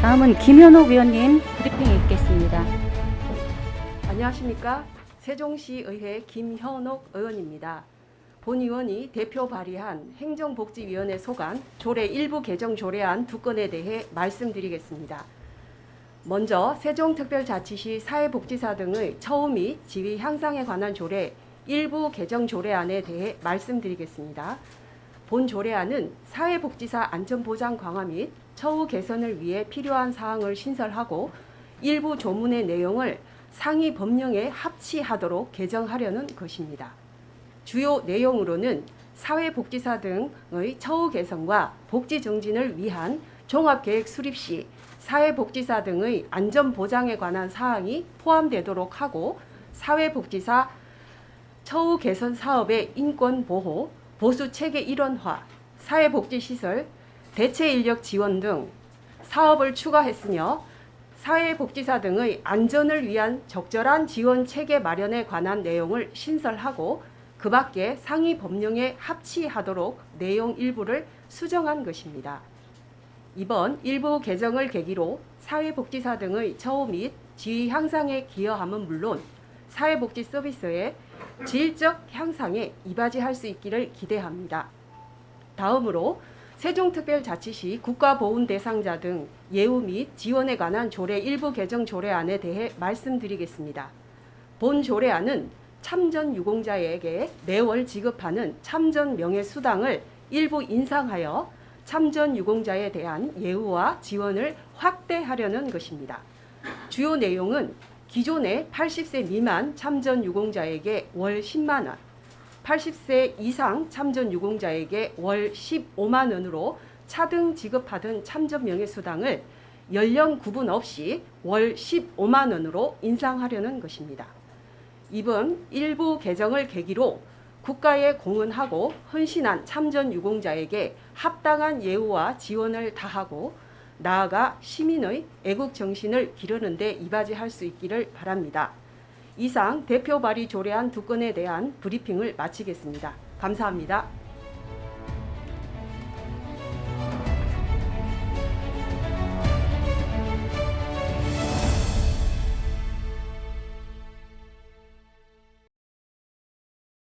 다음은 김현옥 의원님 브리핑 있겠습니다. 안녕하십니까. 세종시의회 김현옥 의원입니다. 본 의원이 대표 발의한 행정복지위원회 소관 조례 일부 개정 조례안 두 건에 대해 말씀드리겠습니다. 먼저 세종특별자치시 사회복지사 등의 처우 및 지위 향상에 관한 조례 일부 개정 조례안에 대해 말씀드리겠습니다. 본 조례안은 사회복지사 안전보장 강화 및 처우 개선을 위해 필요한 사항을 신설하고 일부 조문의 내용을 상위 법령에 합치하도록 개정하려는 것입니다. 주요 내용으로는 사회복지사 등의 처우 개선과 복지 정진을 위한 종합계획 수립 시 사회복지사 등의 안전 보장에 관한 사항이 포함되도록 하고 사회복지사 처우 개선 사업의 인권 보호, 보수 체계 일원화, 사회복지시설, 대체 인력 지원 등 사업을 추가했으며 사회복지사 등의 안전을 위한 적절한 지원 체계 마련에 관한 내용을 신설하고 그 밖에 상위 법령에 합치하도록 내용 일부를 수정한 것입니다. 이번 일부 개정을 계기로 사회복지사 등의 처우 및 지위 향상에 기여함은 물론 사회복지 서비스의 질적 향상에 이바지할 수 있기를 기대합니다. 다음으로 세종특별자치시 국가보훈 대상자 등 예우 및 지원에 관한 조례 일부 개정 조례안에 대해 말씀드리겠습니다. 본 조례안은 참전 유공자에게 매월 지급하는 참전 명예수당을 일부 인상하여 참전 유공자에 대한 예우와 지원을 확대하려는 것입니다. 주요 내용은 기존의 80세 미만 참전 유공자에게 월 10만 원, 80세 이상 참전 유공자에게 월 15만 원으로 차등 지급하던 참전 명예수당을 연령 구분 없이 월 15만 원으로 인상하려는 것입니다. 이번 일부 개정을 계기로 국가에 공헌하고 헌신한 참전 유공자에게 합당한 예우와 지원을 다하고 나아가 시민의 애국 정신을 기르는 데 이바지할 수 있기를 바랍니다. 이상 대표 발의 조례안 두 건에 대한 브리핑을 마치겠습니다. 감사합니다.